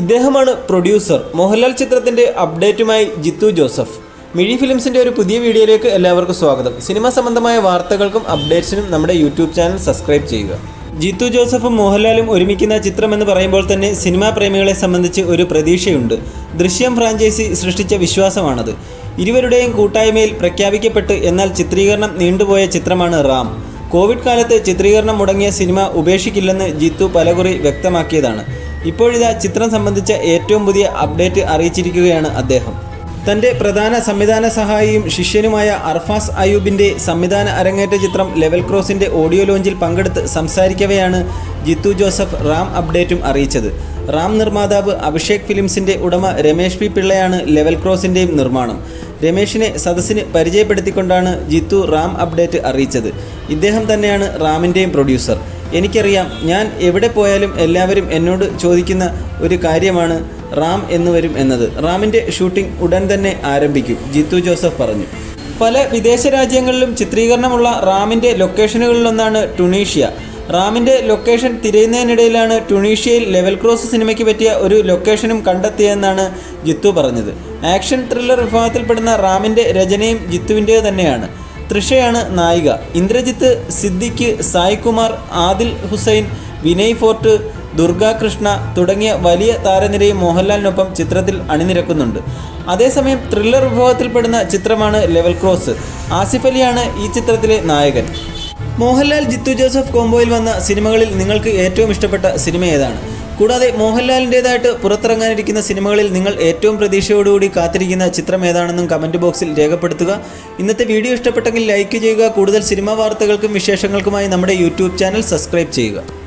ഇദ്ദേഹമാണ് പ്രൊഡ്യൂസർ. മോഹൻലാൽ ചിത്രത്തിന്റെ അപ്ഡേറ്റുമായി ജിത്തു ജോസഫ്. മിഴി ഫിലിംസിന്റെ ഒരു പുതിയ വീഡിയോയിലേക്ക് എല്ലാവർക്കും സ്വാഗതം. സിനിമ സംബന്ധമായ വാർത്തകൾക്കും അപ്ഡേറ്റ്സിനും നമ്മുടെ യൂട്യൂബ് ചാനൽ സബ്സ്ക്രൈബ് ചെയ്യുക. ജിത്തു ജോസഫും മോഹൻലാലും ഒരുമിക്കുന്ന ചിത്രം എന്ന് പറയുമ്പോൾ തന്നെ സിനിമാ പ്രേമികളെ സംബന്ധിച്ച് ഒരു പ്രതീക്ഷയുണ്ട്. ദൃശ്യം ഫ്രാഞ്ചൈസി സൃഷ്ടിച്ച വിശ്വാസമാണത്. ഇരുവരുടെയും കൂട്ടായ്മയിൽ പ്രഖ്യാപിക്കപ്പെട്ട് എന്നാൽ ചിത്രീകരണം നീണ്ടുപോയ ചിത്രമാണ് റാം. കോവിഡ് കാലത്ത് ചിത്രീകരണം മുടങ്ങിയ സിനിമ ഉപേക്ഷിക്കില്ലെന്ന് ജിത്തു പലകുറി വ്യക്തമാക്കിയതാണ്. ഇപ്പോഴിതാ ചിത്രം സംബന്ധിച്ച ഏറ്റവും പുതിയ അപ്ഡേറ്റ് അറിയിച്ചിരിക്കുകയാണ് അദ്ദേഹം. തന്റെ പ്രധാന സംവിധാന സഹായിയും ശിഷ്യനുമായ അർഫാസ് അയൂബിന്റെ സംവിധാന അരങ്ങേറ്റ ചിത്രം ലെവൽ ക്രോസിന്റെ ഓഡിയോ ലോഞ്ചിൽ പങ്കെടുത്ത് സംസാരിക്കവെയാണ് ജിത്തു ജോസഫ് റാം അപ്ഡേറ്റും അറിയിച്ചത്. റാം നിർമ്മാതാവ് അഭിഷേക് ഫിലിംസിന്റെ ഉടമ രമേഷ് പി പിള്ളയാണ് ലെവൽ ക്രോസിന്റെയും നിർമ്മാണം. രമേഷിനെ സദസ്സിന് പരിചയപ്പെടുത്തിക്കൊണ്ടാണ് ജിത്തു റാം അപ്ഡേറ്റ് അറിയിച്ചത്. ഇദ്ദേഹം തന്നെയാണ് റാമിന്റെയും പ്രൊഡ്യൂസർ. എനിക്കറിയാം ഞാൻ എവിടെ പോയാലും എല്ലാവരും എന്നോട് ചോദിക്കുന്ന ഒരു കാര്യമാണ് റാം എന്ന് വരും എന്നത്. റാമിന്റെ ഷൂട്ടിംഗ് ഉടൻ തന്നെ ആരംഭിക്കും ജിത്തു ജോസഫ് പറഞ്ഞു. പല വിദേശ രാജ്യങ്ങളിലും ചിത്രീകരണമുള്ള റാമിന്റെ ലൊക്കേഷനുകളിലൊന്നാണ് ടുണീഷ്യ. റാമിന്റെ ലൊക്കേഷൻ തിരയുന്നതിനിടയിലാണ് ടുണീഷ്യയിൽ ലെവൽ ക്രോസ് സിനിമയ്ക്ക് പറ്റിയ ഒരു ലൊക്കേഷനും കണ്ടെത്തിയെന്നാണ് ജിത്തു പറഞ്ഞത്. ആക്ഷൻ ത്രില്ലർ വിഭാഗത്തിൽപ്പെടുന്ന റാമിന്റെ രചനയും ജിത്തുവിന്റെ തന്നെയാണ്. തൃഷയാണ് നായിക. ഇന്ദ്രജിത്ത് സിദ്ദിഖ് സായികുമാർ ആദിൽ ഹുസൈൻ വിനയ് ഫോർട്ട് ദുർഗ കൃഷ്ണ തുടങ്ങിയ വലിയ താരനിരയും മോഹൻലാലിനൊപ്പം ചിത്രത്തിൽ അണിനിരക്കുന്നുണ്ട്. അതേസമയം ത്രില്ലർ വിഭവത്തിൽപ്പെടുന്ന ചിത്രമാണ് ലെവൽ ക്രോസ്. ആസിഫ് അലിയാണ് ഈ ചിത്രത്തിലെ നായകൻ. മോഹൻലാൽ ജിത്തു ജോസഫ് കോംബോയിൽ വന്ന സിനിമകളിൽ നിങ്ങൾക്ക് ഏറ്റവും ഇഷ്ടപ്പെട്ട സിനിമ ഏതാണ്? കൂടാതെ മോഹൻലാലിന്റെതായിട്ട് പുറത്തിറങ്ങാനിരിക്കുന്ന സിനിമകളിൽ നിങ്ങൾ ഏറ്റവും പ്രതീക്ഷയോടുകൂടി കാത്തിരിക്കുന്ന ചിത്രം ഏതാണെന്നും കമന്റ് ബോക്സിൽ രേഖപ്പെടുത്തുക. ഇന്നത്തെ വീഡിയോ ഇഷ്ടപ്പെട്ടെങ്കിൽ ലൈക്ക് ചെയ്യുക. കൂടുതൽ സിനിമാ വാർത്തകൾക്കും വിശേഷങ്ങൾക്കുമായി നമ്മുടെ യൂട്യൂബ് ചാനൽ സബ്സ്ക്രൈബ് ചെയ്യുക.